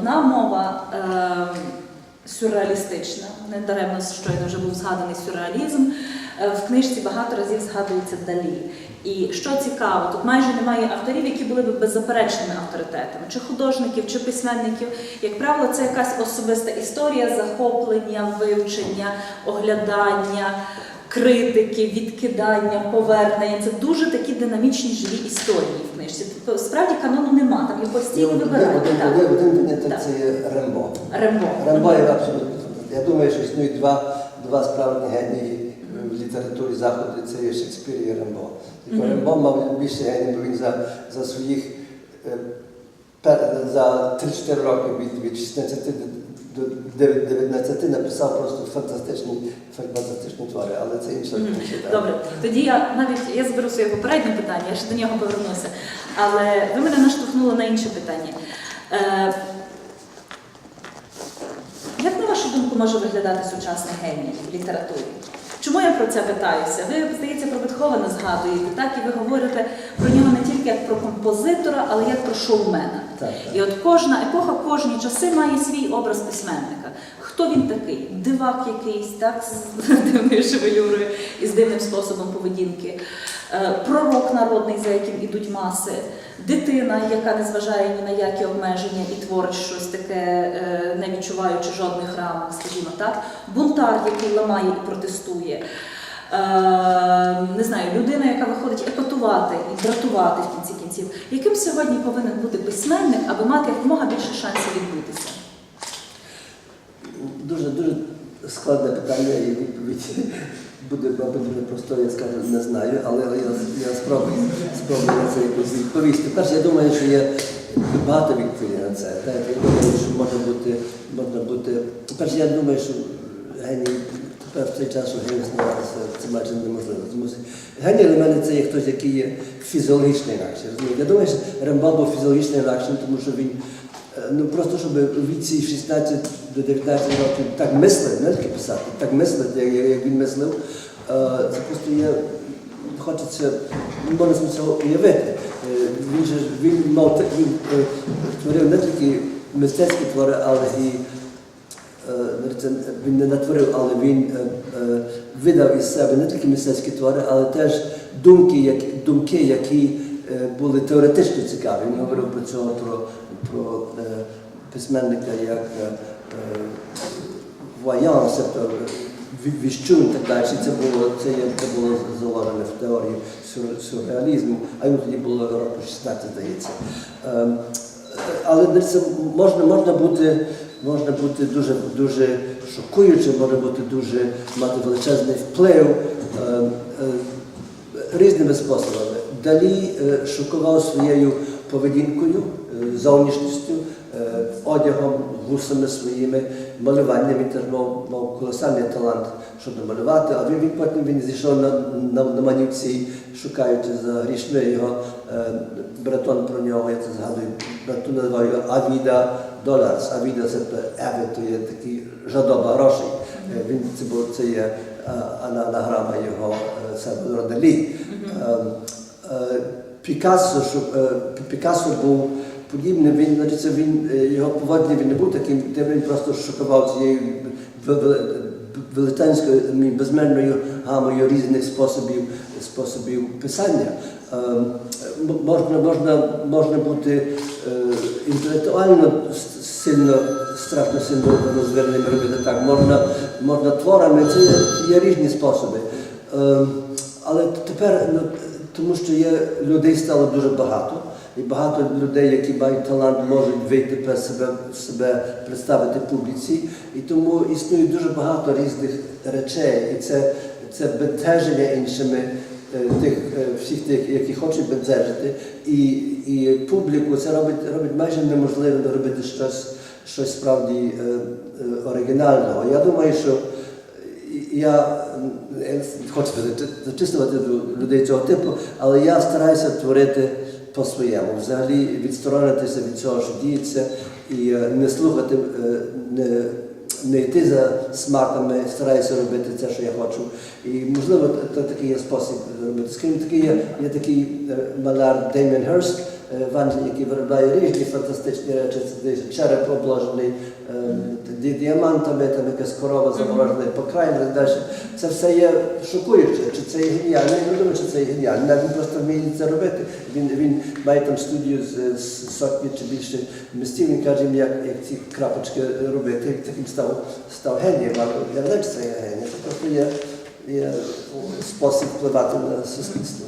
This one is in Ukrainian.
одна мова е, сюрреалістична, не даремно щойно вже був згаданий сюрреалізм. Е, В книжці багато разів згадується Далі. І що цікаво, тут майже немає авторів, які були б беззаперечними авторитетами, чи художників, чи письменників. Як правило, це якась особиста історія захоплення, вивчення, оглядання, критики, відкидання, повернення. Це дуже такі динамічні живі історії в книжці. Тобто, Справді канону нема, там є постійно Один, вибирання. один, один, Так. це Рембо. Рембо. Рембо є абсолютно. Я думаю, що існують два, два справжні генії в літературі Заходу, це є Шекспір і Рембо. Мгм. Рембо мав більше геній, бо він за, за своїх е, за 3-4 роки від, від 16 до 19 написав просто фантастичні, фантастичні твори, але це інша інша. Добре, тоді я навіть я зберу своє попереднє питання, я ще до нього повернуся. Але ви мене наштовхнули на інше питання. Е, як на вашу думку може виглядати сучасний геній в літературі? Чому я про це питаюся? Ви, здається, про Бетховена згадуєте, так? І ви говорите про нього тільки як про композитора, але як про шоумена. Так, так. І от кожна епоха, кожні часи має свій образ письменника. Хто він такий? Дивак якийсь, так, з дивною шевелюрою і з дивним способом поведінки, Е, пророк народний, за яким ідуть маси, дитина, яка не зважає ні на які обмеження і творить щось таке, е, не відчуваючи жодних рамок, скажімо так, бунтар, який ламає і протестує. Е, не знаю, людина, яка виходить епатувати і дратувати в кінці кінців. Яким сьогодні повинен бути письменник, аби мати якомога більше шансів відбутися? Дуже дуже складне питання і відповідь буде, мабуть, просто, я скажу, не знаю, але я, я спробую, спробую на це якось відповісти. Перше, я думаю, що є багато відповідей на це. Так, я думаю, що може бути, можна бути. Перше, я думаю, що геній тепер в цей час, що геній це майже неможливо. Тому що для мене це є хтось, який є фізіологічно інакше. Я думаю, що Рембал був фізіологічно інакшим, тому що він Е, Ну просто щоб у віці 16 до 19 років так мислив, не тільки писати, так мислити, як, як він мислив, е, це просто є, хочеться, можна цього уявити. Е, Він же він мав він е, творив не тільки мистецькі твори, але і він не натворив, але він е, е, видав із себе не тільки мистецькі твори, але теж думки, які, думки, які е, були теоретично цікаві. Він говорив про цього про, про письменника як е, е, Ваян, тобто віщун так далі. Це було, це, це було заложено в теорії сюр- сюрреалізму, а йому тоді було року 16, здається. Ем, але можна, можна бути, можна бути дуже, дуже шокуючим, може бути дуже мати величезний вплив е, е, різними способами. Далі е, шокував своєю поведінкою, е, зовнішністю, е, одягом, вусами своїми, малюванням. Він теж мав, мав колосальний талант, щоб намалювати, а він, він потім він зійшов на, на, на манівці, шукаючи за грішми його е, братон про нього, я це згадую, братун називав його Авіда Доларс. Авіда це Еве, то є такий жадоба грошей. Е, Він це було це є е, ана- анаграма його е, Сальвадора Далі. Е, е, Пікассо, що е, Пікассо був подібний, він, значить, він, його поводження він не був таким, де він просто шокував цією ве- ве- велетенською, безмежною гамою різних способів, способів писання. Можна, можна, можна бути інтелектуально сильно, страшно сильно розвиненим робити так. Можна, можна творами, це є, є різні способи. Е, Але тепер, ну, тому що є людей стало дуже багато, і багато людей, які мають талант, можуть вийти перед себе, себе представити публіці. І тому існує дуже багато різних речей, і це, це бентеження іншими тих, всіх тих, які хочуть бентежити. І, і публіку це робить, робить майже неможливо робити щось, щось справді е, е, оригінального. Я думаю, що я я хочу зачислювати людей цього типу, але я стараюся творити по-своєму. Взагалі відсторонитися від цього, що діється, і не слухати, е, не, не йти за смаками, стараюся робити те, що я хочу. І можливо, це такий є спосіб робити. Скажімо, такий є, є такий е, маляр Деміан Герст, Ванжі, який виробляє різні фантастичні речі, це десь череп обложений е, діамантами, там якась корова заморожена по краю і далі. Це все є шокуюче, чи це є геніально. Я не думаю, що це є геніально. Він просто вміє це робити. Він, він має там студію з, з сотні чи більше містів. Він каже їм, як, як ці крапочки робити. І Таким став, став генієм. Я не знаю, чи це є геній. Це просто є, є спосіб впливати на суспільство.